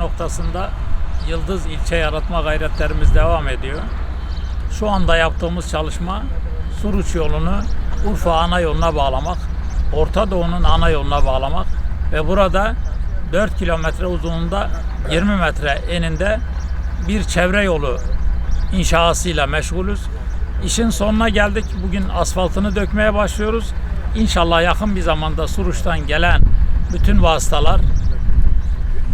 esasında Yıldız ilçe yaratma gayretlerimiz devam ediyor. Şu anda yaptığımız çalışma Suruç yolunu Urfa ana yoluna bağlamak, Orta Doğu'nun ana yoluna bağlamak ve burada 4 kilometre uzunluğunda 20 metre eninde bir çevre yolu inşasıyla meşgulüz. İşin sonuna geldik. Bugün asfaltını dökmeye başlıyoruz. İnşallah yakın bir zamanda Suruç'tan gelen bütün vasıtalar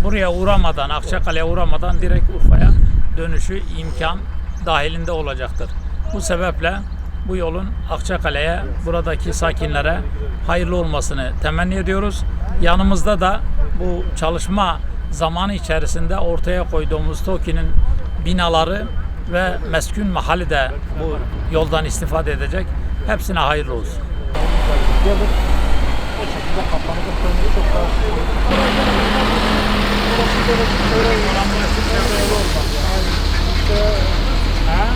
buraya uğramadan, Akçakale'ye uğramadan direkt Urfa'ya dönüşü imkan dahilinde olacaktır. Bu sebeple bu yolun Akçakale'ye, buradaki sakinlere hayırlı olmasını temenni ediyoruz. Yanımızda da bu çalışma zamanı içerisinde ortaya koyduğumuz TOKİ'nin binaları ve meskun mahalli de bu yoldan istifade edecek. Hepsine hayırlı olsun. O şekilde kapanır. হ্যাঁ